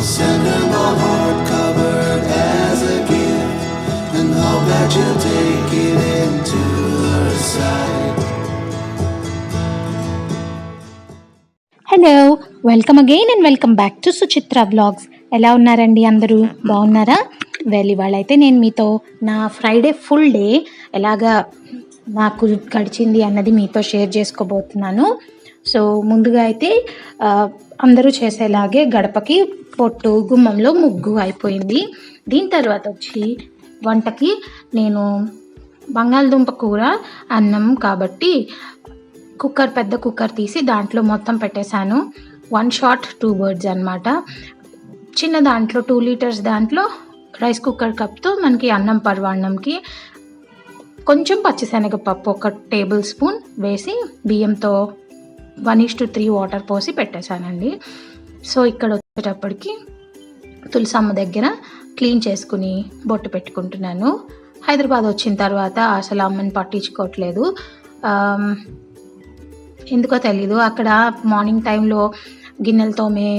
I'll send her my heart covered as a gift and take it into her hello welcome again and welcome back to Suchitra blogs ఎలా ఉన్నారండి అందరూ? బాగున్నారా? Well ఇవాళ అయితే నేను మీతో నా ఫ్రైడే ఫుల్ డే ఎలాగా నాకు గడిచింది అన్నది మీతో షేర్ చేసుకోబోతున్నాను. సో ముందుగా అయితే uh, అందరూ చేసేలాగే గడపకి పొట్టు గుమ్మంలో ముగ్గు అయిపోయింది. దీని తర్వాత వచ్చి వంటకి నేను బంగాళదుంప కూర అన్నం కాబట్టి కుక్కర్ పెద్ద కుక్కర్ తీసి దాంట్లో మొత్తం పెట్టేశాను. వన్ షాట్ టూ బర్డ్స్ అనమాట చిన్న దాంట్లో టూ లీటర్స్ దాంట్లో రైస్ కుక్కర్ కప్తో మనకి అన్నం పర్వాన్నంకి కొంచెం పచ్చిశనగపప్పు ఒక టేబుల్ స్పూన్ వేసి బియ్యంతో one is to three water పోసి పెట్టేశానండి. సో ఇక్కడ వచ్చేటప్పటికి తులసమ్మ దగ్గర క్లీన్ చేసుకుని బొట్టు పెట్టుకుంటున్నాను. హైదరాబాద్ వచ్చిన తర్వాత అసలు అమ్మని పట్టించుకోవట్లేదు. ఎందుకో తెలీదు. అక్కడ మార్నింగ్ టైంలో గిన్నెలు తోమే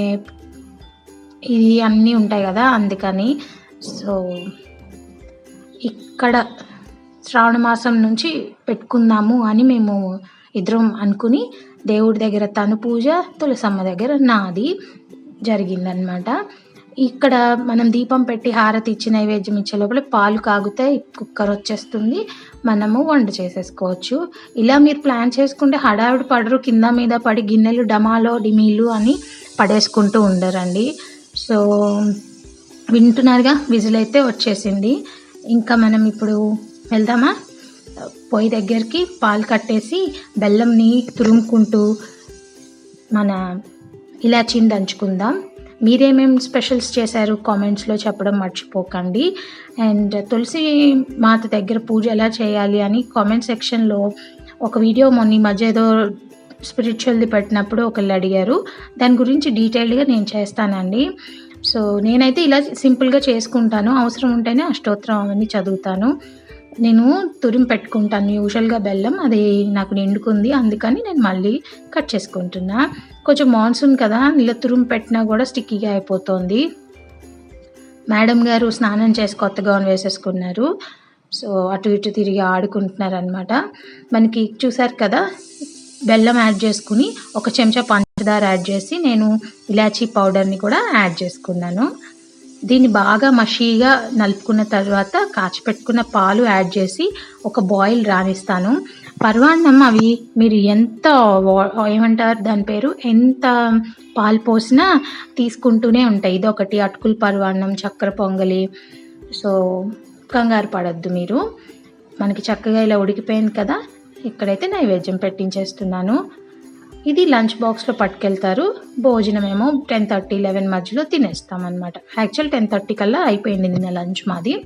ఇది అన్నీ ఉంటాయి కదా అందుకని. సో ఇక్కడ శ్రావణ మాసం నుంచి పెట్టుకుందాము అని మేము ఇద్దరం అనుకుని దేవుడి దగ్గర తను పూజ తులసమ్మ దగ్గర నాది జరిగిందనమాట ఇక్కడ మనం దీపం పెట్టి హారతి ఇచ్చి నైవేద్యం ఇచ్చే లోపల పాలు కాగితే కుక్కర్ వచ్చేస్తుంది. మనము వంట చేసేసుకోవచ్చు. ఇలా మీరు ప్లాన్ చేసుకుంటే హడావిడి పడరు కింద మీద పడి గిన్నెలు డమాలో డిమీలు అని పడేసుకుంటూ ఉండరండి. సో వింటున్నారుగా? విజిల్ అయితే వచ్చేసింది. ఇంకా మనం ఇప్పుడు వెళ్దామా? పొయ్యి దగ్గరికి పాలు కట్టేసి బెల్లంని తురుముకుంటూ మన ఇలాచీని దంచుకుందాం. మీరేమేం స్పెషల్స్ చేశారు కామెంట్స్లో చెప్పడం మర్చిపోకండి. అండ్ తులసి మాత దగ్గర పూజ ఎలా చేయాలి అని కామెంట్ సెక్షన్లో ఒక వీడియో మొన్న మధ్య ఏదో స్పిరిచువల్ది పెట్టినప్పుడు ఒకళ్ళు అడిగారు. దాని గురించి డీటెయిల్డ్గా నేను చేస్తానండి. సో నేనైతే ఇలా సింపుల్గా చేసుకుంటాను. అవసరం ఉంటేనే అష్టోత్తరం అవన్నీ చదువుతాను. నేను తురిమి పెట్టుకుంటాను. యూజువల్గా బెల్లం అది నాకు నిండుకుంది. అందుకని నేను మళ్ళీ కట్ చేసుకుంటున్నా. కొంచెం మాన్సూన్ కదా ఇలా తురిమి పెట్టినా కూడా స్టిక్కీగా అయిపోతుంది. మేడం గారు స్నానం చేసి కొత్త గౌన్ వేసేసుకున్నారు. సో అటు ఇటు తిరిగి ఆడుకుంటున్నారు అనమాట మనకి చూసారు కదా బెల్లం యాడ్ చేసుకుని ఒక చెంచా పంచదార యాడ్ చేసి నేను ఇలాచీ పౌడర్ని కూడా యాడ్ చేసుకున్నాను. దీన్ని బాగా మషీగా నలుపుకున్న తర్వాత కాచిపెట్టుకున్న పాలు యాడ్ చేసి ఒక బాయిల్ రానిస్తాను. పర్వాన్నం అవి మీరు ఎంత ఏమంటారు దాని పేరు? ఎంత పాలు పోసినా తీసుకుంటూనే ఉంటాయి. ఇది ఒకటి అటుకులు పర్వాన్నం చక్కెర పొంగలి. సో కంగారు పడద్దు మీరు. మనకి చక్కగా ఇలా ఉడికిపోయింది కదా. ఇక్కడైతే నైవేద్యం పెట్టించేస్తున్నాను. ఇది లంచ్ బాక్స్లో పట్టుకెళ్తారు. భోజనం ఏమో టెన్ థర్టీ లెవెన్ మధ్యలో తినేస్తామన్నమాట. యాక్చువల్ టెన్ థర్టీ కల్లా అయిపోయింది నిన్న లంచ్ మాది.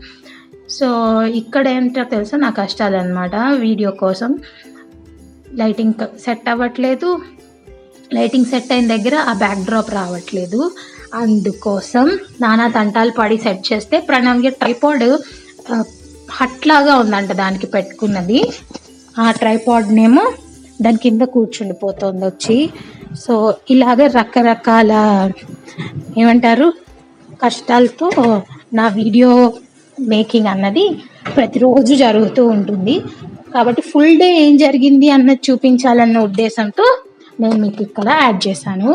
సో ఇక్కడ ఏంటో తెలుసా? నా కష్టాలు అనమాట వీడియో కోసం లైటింగ్ సెట్ అవ్వట్లేదు. లైటింగ్ సెట్ అయిన దగ్గర ఆ బ్యాక్ డ్రాప్ రావట్లేదు. అందుకోసం నానా తంటాలు పడి సెట్ చేస్తే ప్రణవ్య ట్రైపాడ్ హట్లాగా ఉందంట దానికి పెట్టుకున్నది. ఆ ట్రైపాడ్నేమో దాని కింద కూర్చుండిపోతుంది వచ్చి. సో ఇలాగ రకరకాల ఏమంటారు కష్టాలతో నా వీడియో మేకింగ్ అన్నది ప్రతిరోజు జరుగుతూ ఉంటుంది. కాబట్టి ఫుల్ డే ఏం జరిగింది అన్నది చూపించాలన్న ఉద్దేశంతో నేను మీకు ఇక్కడ యాడ్ చేశాను.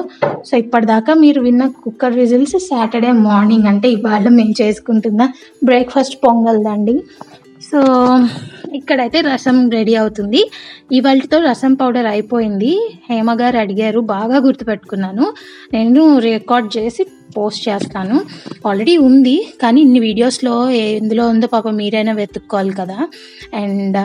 సో ఇప్పటిదాకా మీరు విన్న కుక్కర్ విజిల్స్ సాటర్డే మార్నింగ్ అంటే ఇవాళ మేము చేసుకుంటున్న బ్రేక్ఫాస్ట్ పొంగల్దండి. సో ఇక్కడైతే రసం రెడీ అవుతుంది. ఇవాళతో రసం పౌడర్ అయిపోయింది. హేమ గారు అడిగారు బాగా గుర్తుపెట్టుకున్నాను. నేను రికార్డ్ చేసి పోస్ట్ చేస్తాను. ఆల్రెడీ ఉంది కానీ ఇన్ని వీడియోస్లో ఎందులో ఉందో పాప మీరైనా వెతుక్కోవాలి కదా. అండ్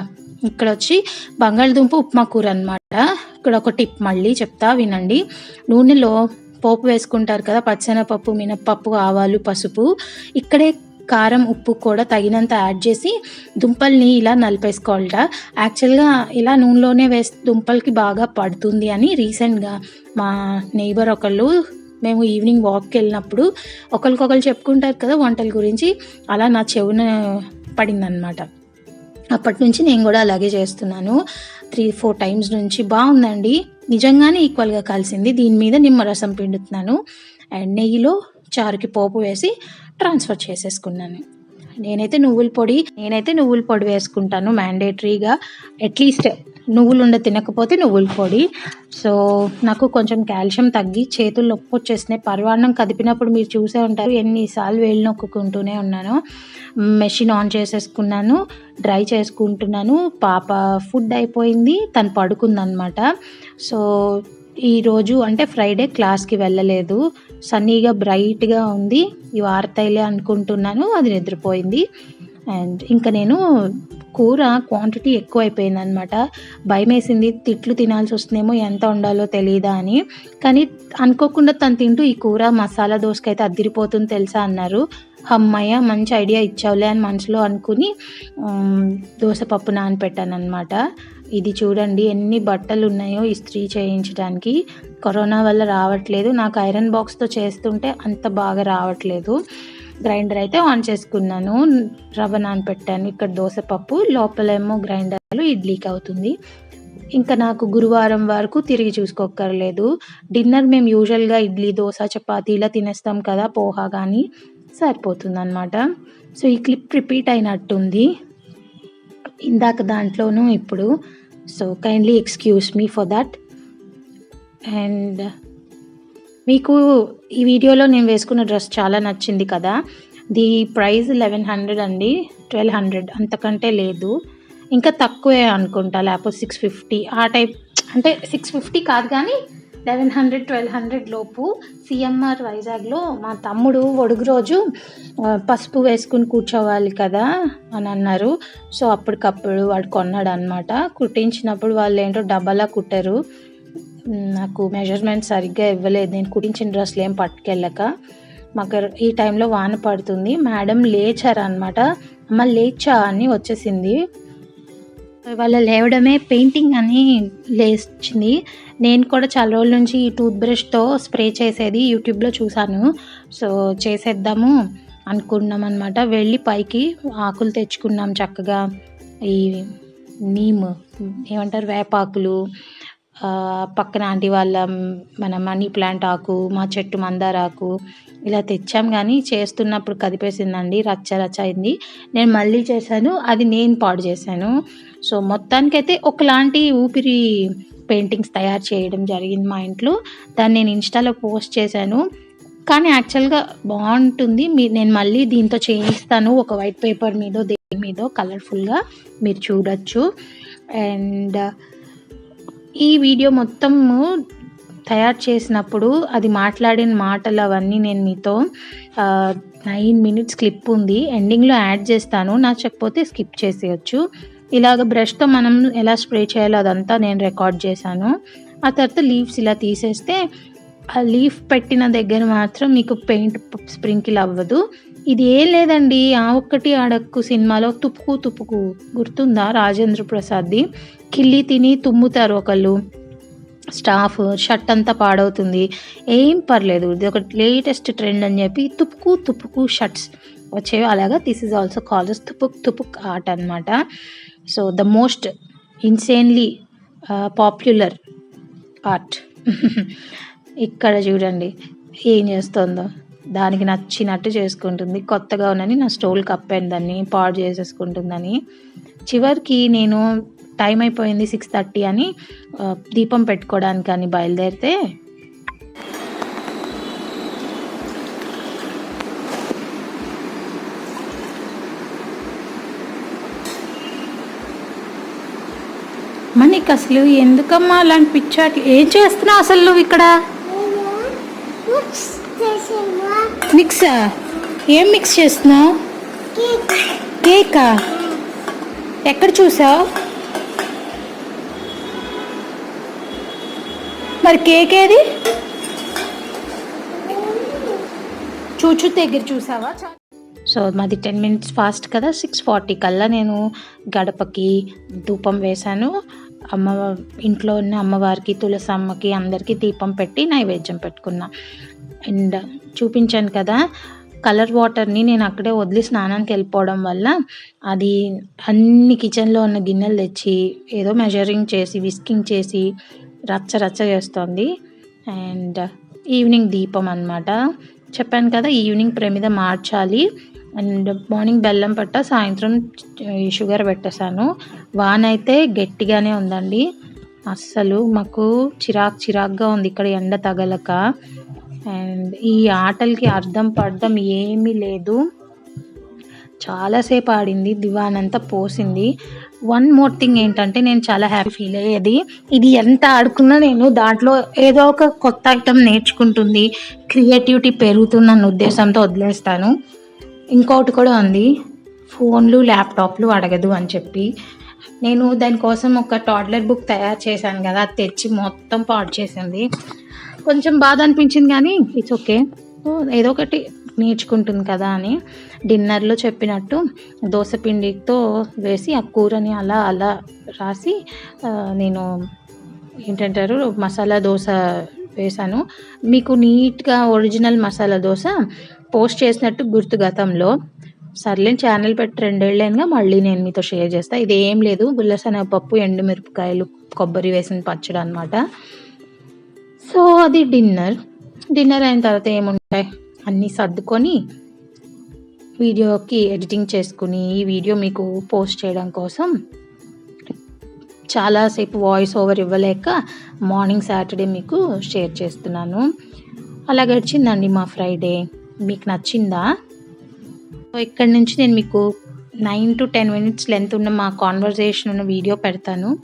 ఇక్కడ వచ్చి బంగాళదుంప ఉప్మా కూర అనమాట ఇక్కడ ఒక టిప్ మళ్ళీ చెప్తా వినండి. నూనెలో పోపు వేసుకుంటారు కదా పచ్చనపప్పు మినప్పప్పు ఆవాలు పసుపు. ఇక్కడే కారం ఉప్పు కూడా తగినంత యాడ్ చేసి దుంపల్ని ఇలా నలిపేసుకోవాలట. యాక్చువల్గా ఇలా నూనెలోనే వేస్తే దుంపలకి బాగా పడుతుంది అని రీసెంట్గా మా నైబర్ ఒకళ్ళు మేము ఈవినింగ్ వాక్కి వెళ్ళినప్పుడు ఒకరికొకరు చెప్పుకుంటారు కదా వంటల గురించి అలా నా చెవున పడిందనమాట అప్పటి నుంచి నేను కూడా అలాగే చేస్తున్నాను. త్రీ ఫోర్ టైమ్స్ నుంచి బాగుందండి. నిజంగానే ఈక్వల్గా కలిసింది. దీని మీద నిమ్మరసం పిండుతున్నాను. అండ్ నెయ్యిలో చారుకి పోపు వేసి ట్రాన్స్ఫర్ చేసేసుకున్నాను. నేనైతే నువ్వుల పొడి నేనైతే నువ్వుల పొడి వేసుకుంటాను మ్యాండేటరీగా. అట్లీస్ట్ నువ్వులు ఉండ తినకపోతే నువ్వుల పొడి. సో నాకు కొంచెం కాల్షియం తగ్గి చేతులు నొప్పి వచ్చేసినాయి. పర్వాణం కదిపినప్పుడు మీరు చూసే ఉంటారు ఎన్నిసార్లు వేలు నొక్కుంటూనే ఉన్నాను. మెషిన్ ఆన్ చేసేసుకున్నాను డ్రై చేసుకుంటున్నాను. పాప ఫుడ్ అయిపోయింది తను పడుకుందనమాట సో ఈరోజు అంటే ఫ్రైడే క్లాస్కి వెళ్ళలేదు. సన్నీగా బ్రైట్గా ఉంది. ఈ వార్తలే అనుకుంటున్నాను. అది నిద్రపోయింది. అండ్ ఇంకా నేను కూర క్వాంటిటీ ఎక్కువైపోయింది అనమాట భయం వేసింది తిట్లు తినాల్సి వస్తుందేమో ఎంత ఉండాలో తెలియదా అని. కానీ అనుకోకుండా తను తింటూ ఈ కూర మసాలా దోసకైతే అద్దిరిపోతుంది తెలుసా అన్నారు. అమ్మయ్య మంచి ఐడియా ఇచ్చావులే అని మనసులో అనుకుని దోశ పప్పు నానపెట్టాను అనమాట ఇది చూడండి ఎన్ని బట్టలు ఉన్నాయో ఇస్త్రీ చేయించడానికి కరోనా వల్ల రావట్లేదు. నాకు ఐరన్ బాక్స్తో చేస్తుంటే అంత బాగా రావట్లేదు. గ్రైండర్ అయితే ఆన్ చేసుకున్నాను. రవ్వ నానపెట్టాను ఇక్కడ దోసపప్పు లోపలేమో గ్రైండర్లో ఇడ్లీకి అవుతుంది ఇంకా నాకు గురువారం వరకు తిరిగి చూసుకోక్కర్లేదు. డిన్నర్ మేము యూజువల్గా ఇడ్లీ దోశ చపాతి ఇలా తినేస్తాం కదా పోహా కానీ సరిపోతుంది అనమాట సో ఈ క్లిప్ రిపీట్ అయినట్టుంది. ఇందాక దాంట్లోనూ ఇప్పుడు so kindly excuse me for that and మీకు ఈ వీడియోలో నేను వేసుకున్న డ్రెస్ చాలా నచ్చింది కదా. ది ప్రైస్ లెవెన్ హండ్రెడ్ అండి. ట్వెల్వ్ హండ్రెడ్ అంతకంటే లేదు. ఇంకా తక్కువే అనుకుంటా. లేకపోతే సిక్స్ ఫిఫ్టీ. ఆ టైప్ అంటే సిక్స్ ఫిఫ్టీ కాదు కానీ లెవెన్ హండ్రెడ్ ట్వెల్వ్ హండ్రెడ్ లోపు సిఎంఆర్ వైజాగ్లో మా తమ్ముడు ఒడుగు రోజు పసుపు వేసుకుని కూర్చోవాలి కదా అని అన్నారు. సో అప్పటికప్పుడు వాడు కొన్నాడు అనమాట కుట్టించినప్పుడు వాళ్ళు ఏంటో డబ్బాలా కుట్టారు. నాకు మెజర్మెంట్ సరిగ్గా ఇవ్వలేదు. నేను కుట్టించిన డ్రెస్సులు ఏం పట్టుకెళ్ళక. మాకు ఈ టైంలో వాన పడుతుంది. మేడం లేచారనమాట అమ్మ లేచా అని వచ్చేసింది. వాళ్ళ లేవడమే పెయింటింగ్ అని లేచింది. నేను కూడా చాలా రోజుల నుంచి ఈ టూత్ బ్రష్తో స్ప్రే చేసేది యూట్యూబ్లో చూశాను. సో చేసేద్దాము అనుకున్నాం అనమాట వెళ్ళి పైకి ఆకులు తెచ్చుకున్నాం చక్కగా. ఈ నీమ్ ఏమంటారు? వేపాకులు పక్కన ఆంటీ వాళ్ళ మన మనీ ప్లాంట్ ఆకు మా చెట్టు మందార ఆకు ఇలా తెచ్చాం. కానీ చేస్తున్నప్పుడు కదిపేసిందండి. రచ్చ రచ్చ అయింది. నేను మళ్ళీ చేశాను. అది నేను పాడు చేశాను. సో మొత్తానికైతే ఒకలాంటి ఊపిరి పెయింటింగ్స్ తయారు చేయడం జరిగింది మా ఇంట్లో. దాన్ని నేను ఇన్స్టాలో పోస్ట్ చేశాను. కానీ యాక్చువల్గా బాగుంటుంది. మీ నేను మళ్ళీ దీంతో చేయిస్తాను. ఒక వైట్ పేపర్ మీద దేని మీద కలర్ఫుల్గా మీరు చూడొచ్చు. అండ్ ఈ వీడియో మొత్తము తయారు చేసినప్పుడు అది మాట్లాడిన మాటలు అవన్నీ నేను మీతో నైన్ మినిట్స్ క్లిప్ ఉంది. ఎండింగ్లో యాడ్ చేస్తాను. నచ్చకపోతే స్కిప్ చేసేయచ్చు. ఇలాగ బ్రష్తో మనం ఎలా స్ప్రే చేయాలో అదంతా నేను రికార్డ్ చేశాను. ఆ తర్వాత లీవ్స్ ఇలా తీసేస్తే ఆ లీఫ్ పెట్టిన దగ్గర మాత్రం మీకు పెయింట్ స్ప్రింకిల్ అవ్వదు. ఇది ఏం లేదండి ఆ ఒక్కటి అడక్కు సినిమాలో తుప్పుకు తుప్పుకు గుర్తుందా? రాజేంద్ర ప్రసాద్ది. కిల్లి తిని తుమ్ముతారు ఒకళ్ళు. స్టాఫ్ షర్ట్ అంతా పాడవుతుంది. ఏం పర్లేదు ఇది ఒక లేటెస్ట్ ట్రెండ్ అని చెప్పి తుప్పుకు తుప్పుకు షర్ట్స్ వచ్చేవి. అలాగా దిస్ ఇస్ ఆల్సో కాల్స్ తుపుక్ తుపుక్ ఆర్ట్ అనమాట so the most insanely popular art ఇక్కడ చూడండి ఏం చేస్తుందో. దానికి నచ్చినట్టు చేసుకుంటుంది. కొత్తగా ఉన్నని నా స్టోల్ కప్పాను దాన్ని పాడు చేసేసుకుంటుందని. చివరికి నేను టైం అయిపోయింది సిక్స్ థర్టీ అని uh, దీపం పెట్టుకోవడానికి అని బయలుదేరితే అమ్మ నీకు అసలు ఎందుకమ్మా అలాంటి పిచ్చాట్లు ఏం చేస్తున్నావు అసలు నువ్వు ఇక్కడ? మిక్సా? ఏం మిక్స్ చేస్తున్నావు? కేకా? ఎక్కడ చూసావు? మరి కేక్ ఏది చూచు దగ్గర చూసావా? సో మాది టెన్ మినిట్స్ ఫాస్ట్ కదా సిక్స్ ఫార్టీ కల్లా నేను గడపకి ధూపం వేశాను. అమ్మ ఇంట్లో ఉన్న అమ్మవారికి తులసమ్మకి అందరికీ దీపం పెట్టి నైవేద్యం పెట్టుకున్నా. అండ్ చూపించాను కదా కలర్ వాటర్ని నేను అక్కడే వదిలి స్నానానికి వెళ్ళిపోవడం వల్ల అది అన్ని కిచెన్లో ఉన్న గిన్నెలు తెచ్చి ఏదో మెజరింగ్ చేసి విస్కింగ్ చేసి రచ్చ రచ్చ చేస్తోంది. అండ్ ఈవినింగ్ దీపం అన్నమాట. చెప్పాను కదా ఈవినింగ్ ప్రమిద మార్చాలి. అండ్ మార్నింగ్ బెల్లం పట్ట సాయంత్రం షుగర్ పెట్టేశాను. వాన్ అయితే గట్టిగానే ఉందండి. అస్సలు మాకు చిరాక్ చిరాక్గా ఉంది ఇక్కడ ఎండ తగలక. అండ్ ఈ ఆటలకి అర్థం పడడం ఏమీ లేదు. చాలాసేపు ఆడింది దివాన్ అంతా పోసింది. వన్ మోర్ థింగ్ ఏంటంటే నేను చాలా హ్యాపీ ఫీల్ అయ్యేది. ఇది ఎంత ఆడుకున్నా నేను దాంట్లో ఏదో ఒక కొత్త ఐటమ్ నేర్చుకుంటుంది. క్రియేటివిటీ పెరుగుతుందన్న ఉద్దేశంతో వదిలేస్తాను. ఇంకోటి కూడా ఉంది. ఫోన్లు ల్యాప్టాప్లు అడగదు అని చెప్పి. నేను దానికోసం ఒక టాడ్లర్ బుక్ తయారు చేశాను కదా అది తెచ్చి మొత్తం పాడు చేసింది. కొంచెం బాధ అనిపించింది కానీ ఇట్స్ ఓకే ఏదో ఒకటి నేర్చుకుంటుంది కదా అని డిన్నర్లో చెప్పినట్టు దోశ పిండితో వేసి ఆ కూరని అలా అలా రాసి నేను ఏంటంటారు మసాలా దోశ వేశాను. మీకు నీట్గా ఒరిజినల్ మసాలా దోశ పోస్ట్ చేసినట్టు గుర్తు గతంలో. సర్లేని ఛానల్ పెట్టి రెండేళ్ళైనగా మళ్ళీ నేను మీతో షేర్ చేస్తాను ఇది ఏం లేదు. గుల్లశనగపప్పు ఎండుమిరపకాయలు కొబ్బరి వేసిన పచ్చడి అనమాట సో అది డిన్నర్ డిన్నర్ అయిన తర్వాత ఏముంటాయి? అన్నీ సర్దుకొని వీడియోకి ఎడిటింగ్ చేసుకుని ఈ వీడియో మీకు పోస్ట్ చేయడం కోసం చాలాసేపు వాయిస్ ఓవర్ ఇవ్వలేక మార్నింగ్ సాటర్డే మీకు షేర్ చేస్తున్నాను. అలా గడిచిందండి మా ఫ్రైడే మీకు నచ్చిందా? సో ఇక్కడ నుంచి నేను మీకు nine to ten minutes length ఉన్న మా కాన్వర్జేషన్ ఉన్న వీడియో పెడతాను.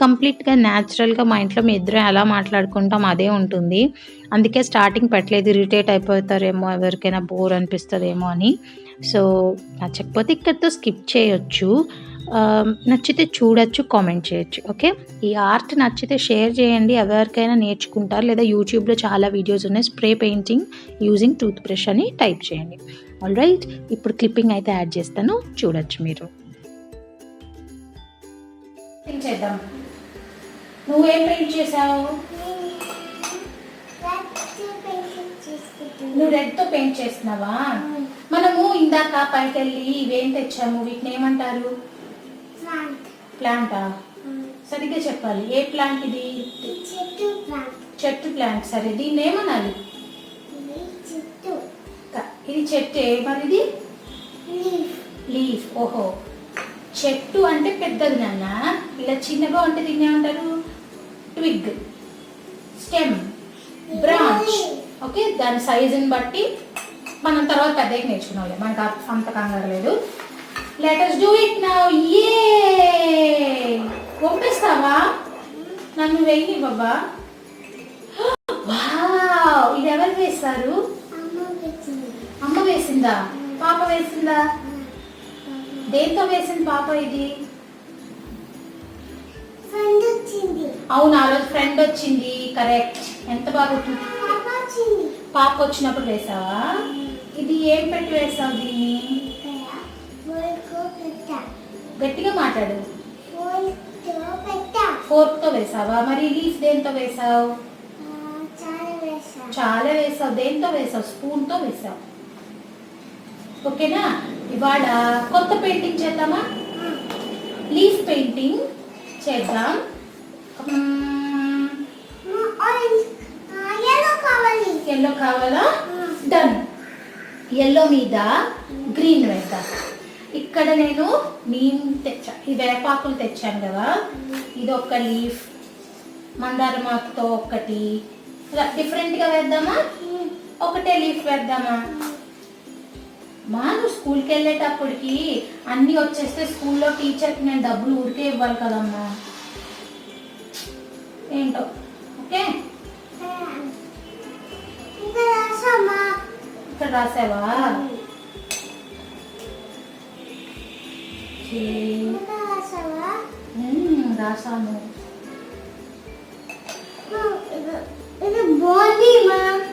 కంప్లీట్గా న్యాచురల్గా మా ఇంట్లో మీ ఇద్దరు ఎలా మాట్లాడుకుంటాం అదే ఉంటుంది. అందుకే స్టార్టింగ్ పెట్టలేదు ఇరిటేట్ అయిపోతారేమో ఎవరికైనా బోర్ అనిపిస్తుందేమో అని. సో నచ్చకపోతే ఇక్కడితో స్కిప్ చేయొచ్చు. నచ్చితే చూడొచ్చు కామెంట్ చేయొచ్చు ఓకే ఈ ఆర్ట్ నచ్చితే షేర్ చేయండి ఎవరికైనా నేర్చుకుంటారు లేదా యూట్యూబ్లో చాలా వీడియోస్ ఉన్నాయి spray painting using tooth brush అని టైప్ చేయండి. ఆల్ రైట్ ఇప్పుడు క్లిప్పింగ్ అయితే యాడ్ చేస్తాను చూడొచ్చు మీరు. చేద్దాం. నువ్వేం పెయింట్ చేసావు? నువ్వు రెడ్తో పెయింట్ చేస్తున్నావా? మనము ఇందాక పైకి వెళ్ళి ఇవేం తెచ్చాము? వీటిని ఏమంటారు? ప్లాంటా సరిగ్గా చెప్పాలి. ఏ ప్లాంట్ ఇది? చెట్టు ప్లాంట్ సరే దీన్ని ఏమనాలి? ఇది చెట్టే. మరి ఇది లీఫ్ ఓహో. చెట్టు అంటే పెద్దది నాన్న. ఇలా చిన్నగా ఉంటే దీన్ని ఏమంటారు? ట్విగ్ స్టెమ్ బ్రాంచ్ ఓకే దాని సైజుని బట్టి మనం తర్వాత పెద్దగా నేర్చుకున్నాం మనకు అంత కంగారు లేదు. లెటర్స్ డూ ఇట్ నౌ ఏ పంపిస్తావా నన్ను వెయ్యి బాబా వావ్ ఇది ఎవరు వేస్తారు అమ్మ వేసిందా? పాప వేసిందా? దేంతో వేసింది పాప ఇది? అవును? ఆ రోజు ఫ్రెండ్ వచ్చింది. కరెక్ట్ ఎంత బాగా గుర్తు- పాప వచ్చినప్పుడు వేసావా? ఇది ఏం పెట్టి వేసావు దీన్ని? గట్టిగా మాట్లాడు. ఫోర్క్తో వేసావా? మరి లీఫ్ దేంతో వేసావు? చాలా వేసావు. దేంతో వేసావు? స్పూన్తో వేసావు. ఓకేనా? ఇవాళ కొత్త పెయింటింగ్ చేద్దామా? లీఫ్ పెయింటింగ్ చేద్దాం. ఎల్లో కావాలా. డన్ ఎల్లో మీద గ్రీన్ వేద్దాం. ఇక్కడ నేను నీమ్ తెచ్చా. ఈ వేపాకులు తెచ్చాను కదా. ఇది ఒక లీఫ్. మందారం ఆకుతో ఒకటి ఇలా డిఫరెంట్గా వేద్దామా? ఒకటే లీఫ్ వేద్దామా? మా నువ్వు స్కూల్కి వెళ్ళేటప్పటికి అన్నీ వచ్చేస్తే స్కూల్లో టీచర్కి నేను డబ్బులు ఊరికే ఇవ్వాలి కదమ్మా. ఏంటో? ఓకే? ఇక్కడ రాసావా? రాసాను.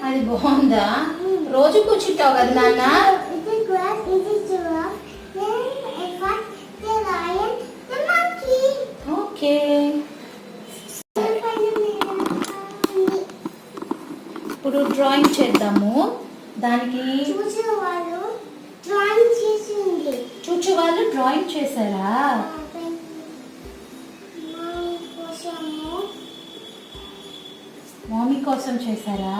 అది బాగుందా? రోజు కూర్చుంటావు కదా నాన్న? ఓకే. ఇప్పుడు డ్రాయింగ్ చేద్దాము. దానికి చూసే వాళ్ళు డ్రాయింగ్ చేసింది. చూచు వాళ్ళు డ్రాయింగ్ చేశారా కోసం చేశారా?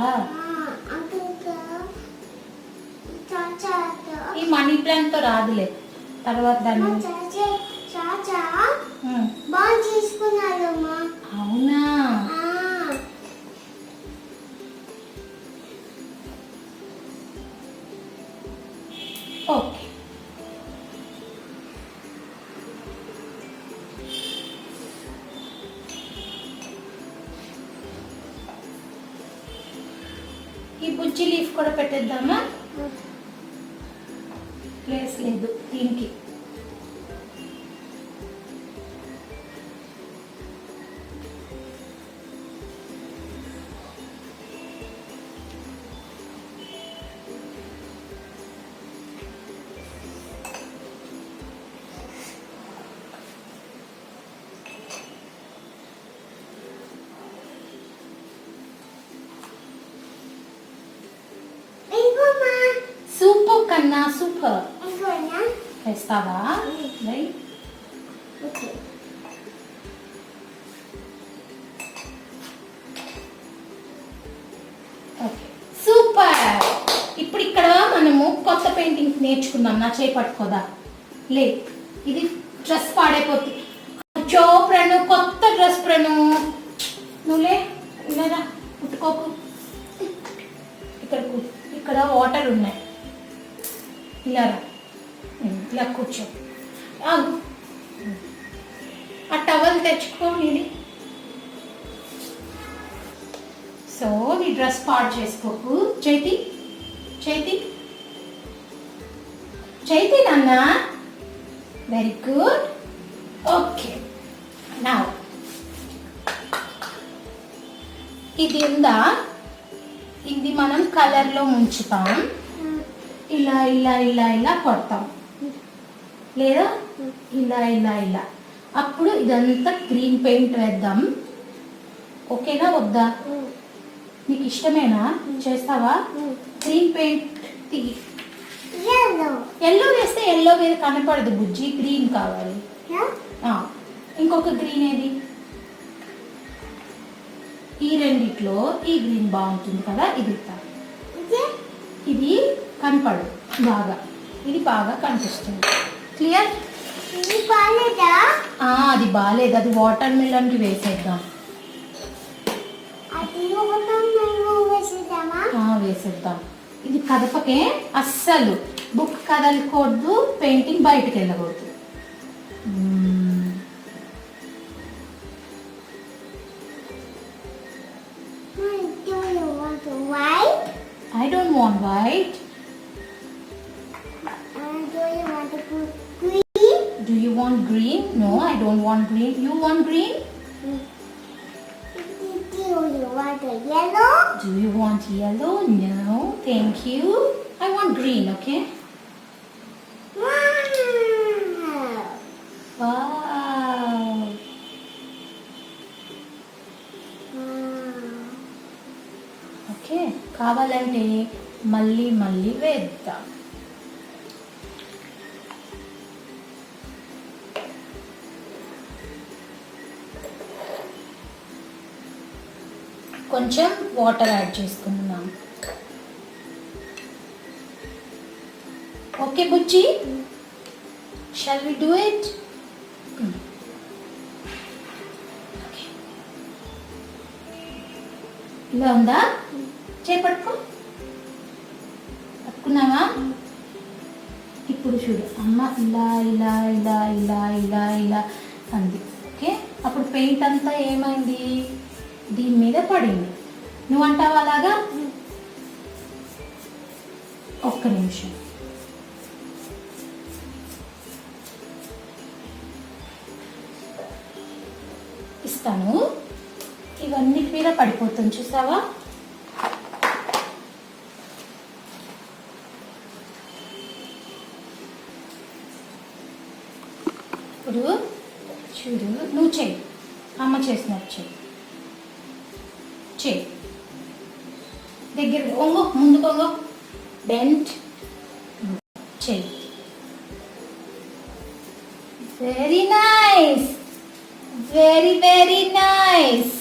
ఈ మనీ ప్లాంట్తో రాదులే. తర్వాత దాన్ని అవునా? ప్లేస్ లేదు దీనికి ఇంకోమా సూపర్ కన్నా సూపర్ ఇంకోనా ఓకే. సూపర్! ఇప్పుడు ఇక్కడ మనము కొత్త పెయింటింగ్ నేర్చుకుందాం. నా చేయి పట్టుకోదా? లే ఇది డ్రెస్ పాడైపోతుంది చో ప్రణు కొత్త డ్రెస్ ప్రణు. నువ్వులే లేదా పుట్టుకోకు ఇక్కడ ఇక్కడ వాటర్ ఉన్నాయి. ఇలా రా. ఇలా కూర్చో. ఆ టవల్ తెచ్చుకో నీది సో నీ డ్రెస్ పాడు చేసుకోకు. చైతి చైతి. చైతి నాన్న. వెరీ గుడ్ ఓకే నా ఇది ఉందా? ఇది మనం కలర్లో ముంచుతాం. ఇలా ఇలా ఇలా ఇలా కొడతాం. లేదా ఇలా ఇలా ఇలా. అప్పుడు ఇదంతా గ్రీన్ పెయింట్ వేద్దాం. ఓకేనా వద్దా? నీకు ఇష్టమేనా? చేస్తావా? Green paint yellow. ఎల్లో వేస్తే ఎల్లో మీద కనపడదు బుజ్జి గ్రీన్ కావాలి. ఇంకొక గ్రీన్ ఏది? ఈ రెండిట్లో ఈ గ్రీన్ బాగుంటుంది కదా ఇది ఇది కనపడదు బాగా. ఇది బాగా కనిపిస్తుంది. క్లియర్ అది బాగాలేదు అది వాటర్ వేసేద్దాం. మేము వేసేద్దామా? ఆ, వేసేద్దాం. ఇది కదపకే. అస్సలు బుక్ కదలకూడదు పెయింటింగ్ బయటకు వెళ్ళకూడదు. ఓకే కావాలంటే మళ్ళీ మళ్ళీ వేద్దాం. కొంచెం వాటర్ యాడ్ చేసుకుందాం. ఓకే బుజ్జి షాల్ వి డూ ఇట్ ఇలా ఉందా? చేపట్టుకో. పట్టుకున్నావా ఇప్పుడు చూడు. అమ్మ ఇలా ఇలా ఇలా ఇలా ఇలా ఇలా అంది. ఓకే? అప్పుడు పెయింట్ అంతా ఏమైంది? దీని మీద పడింది. నువ్వు అంటావా అలాగా? ఒక్క నిమిషం. ఇస్తాను. ఇవన్నిటి మీద పడిపోతుంది చూసావా? ఇప్పుడు చూడు నువ్వు చెయ్యి. అమ్మ చేసినట్టు చెయ్యి. చేయి దగ్గర ఒంగో ముందుకు ఒంగో బెంట్ చేయి very nice very very nice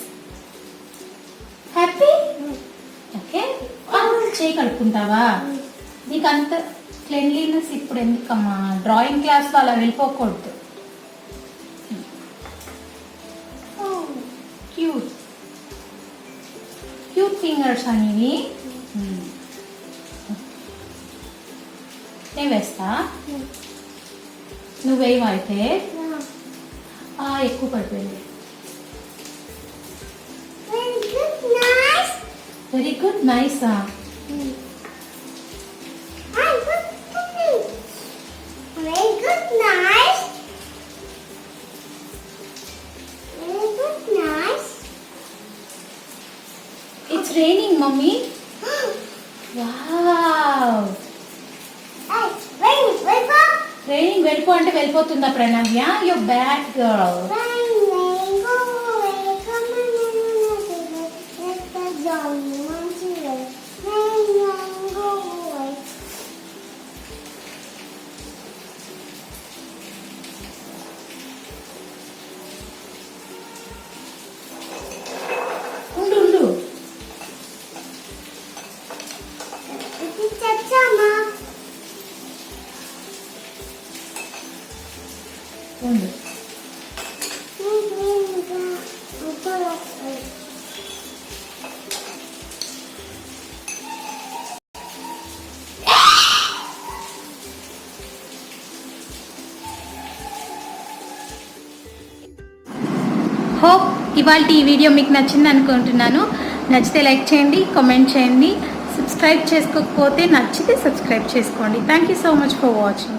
happy okay చేయి కలుపుకుంటావా? నీకు అంత క్లెన్లీనెస్ ఇప్పుడు ఎందుకమ్మా డ్రాయింగ్ క్లాస్లో అలా వెళ్ళిపోకూడదు. ఫింగర్స్ అనేవి నేను వేస్తా. నువ్వు వేయవా అయితే. ఆ, ఎక్కువ పడిపోయింది. Very good, nice. Very good nice వెళ్ళిపోతుందా Pranavya? You bad girl ఉండు హోప్ ఇవాళ ఈ వీడియో మీకు నచ్చింది అనుకుంటున్నాను. నచ్చితే లైక్ చేయండి కామెంట్ చేయండి సబ్స్క్రైబ్ చేసుకోకపోతే నచ్చితే సబ్స్క్రైబ్ చేసుకోండి. Thank you so much for watching